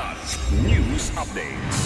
Kidlat News Updates.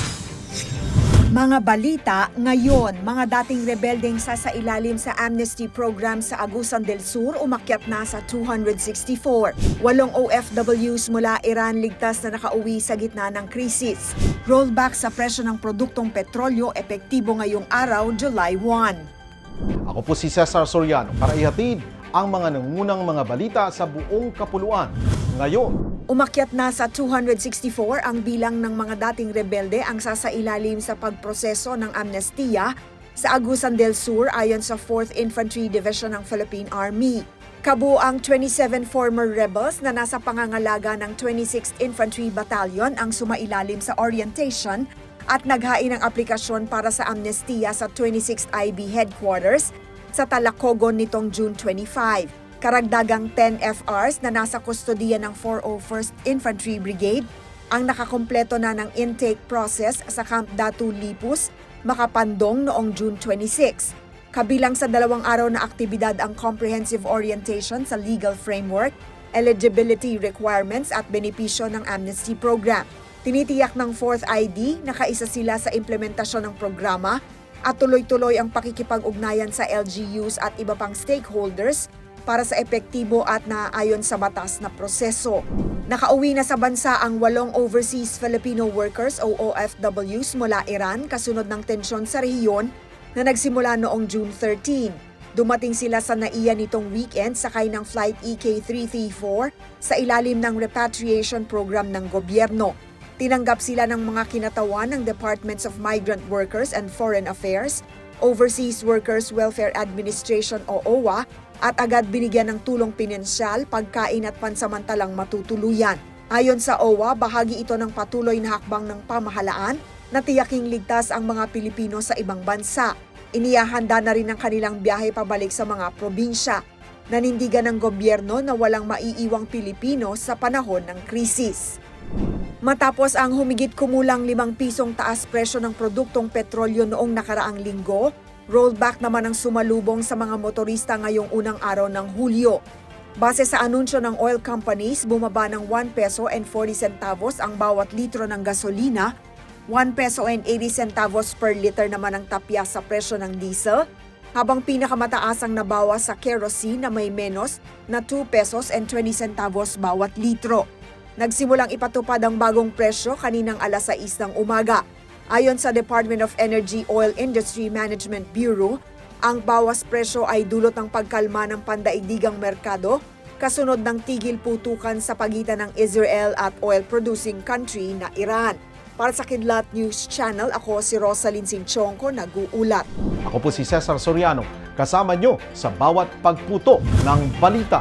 Mga balita ngayon, mga dating rebeldeng sasailalim sa amnesty program sa Agusan del Sur umakyat na sa 264. Walong OFWs mula Iran ligtas na nakauwi sa gitna ng krisis. Rollback sa presyo ng produktong petrolyo epektibo ngayong araw, July 1. Ako po si Cesar Soriano para ihatid ang mga nangunang mga balita sa buong kapuluan. Ngayon, Umakyat na sa 264 ang bilang ng mga dating rebelde ang sasailalim sa pagproseso ng amnestiya sa Agusan del Sur ayon sa 4th Infantry Division ng Philippine Army. Kabuang 27 former rebels na nasa pangangalaga ng 26th Infantry Battalion ang sumailalim sa orientation at naghain ng aplikasyon para sa amnestiya sa 26th IB headquarters sa Talacogon nitong June 25 karagdagang 10 FRs na nasa kustodiya ng 401st Infantry Brigade ang nakakompleto na ng intake process sa Camp Datu Lipus, Makapandong noong June 26. Kabilang sa dalawang araw na aktibidad ang comprehensive orientation sa legal framework, eligibility requirements at benepisyo ng amnesty program. Tinitiyak ng 4th ID na kaisa sila sa implementasyon ng programa at tuloy-tuloy ang pakikipag-ugnayan sa LGUs at iba pang stakeholders para sa epektibo at naaayon sa batas na proseso. Nakauwi na sa bansa ang walong overseas Filipino workers o OFWs mula Iran kasunod ng tensyon sa rehiyon na nagsimula noong June 13. Dumating sila sa NAIA nitong weekend sakay ng Flight E EK334 sa ilalim ng repatriation program ng gobyerno. Tinanggap sila ng mga kinatawan ng Departments of Migrant Workers and Foreign Affairs, Overseas Workers Welfare Administration o OWA at agad binigyan ng tulong pinansyal, pagkain at pansamantalang matutuluyan. Ayon sa OWA, bahagi ito ng patuloy na hakbang ng pamahalaan na tiyaking ligtas ang mga Pilipino sa ibang bansa. Iniyahanda na rin ang kanilang biyahe pabalik sa mga probinsya. Nanindigan ng gobyerno na walang maiiwang Pilipino sa panahon ng krisis. Matapos ang humigit kumulang limang pisong taas presyo ng produktong petrolyo noong nakaraang linggo, rollback naman ang sumalubong sa mga motorista ngayong unang araw ng Hulyo. Base sa anunsyo ng oil companies, bumaba ng 1 peso and 40 centavos ang bawat litro ng gasolina, 1 peso and 80 centavos per liter naman ang tapya sa presyo ng diesel, habang pinakamataas ang nabawas sa kerosene na may menos na 2 pesos and 20 centavos bawat litro. Nagsimulang ipatupad ang bagong presyo kaninang alas 6 ng umaga. Ayon sa Department of Energy Oil Industry Management Bureau, ang bawas presyo ay dulot ng pagkalma ng pandaigdigang merkado kasunod ng tigil putukan sa pagitan ng Israel at oil-producing country na Iran. Para sa Kidlat News Channel, ako si Rosalyn Sinchonko, nag-uulat. ako po si Cesar Soriano, kasama nyo sa bawat pagputo ng balita.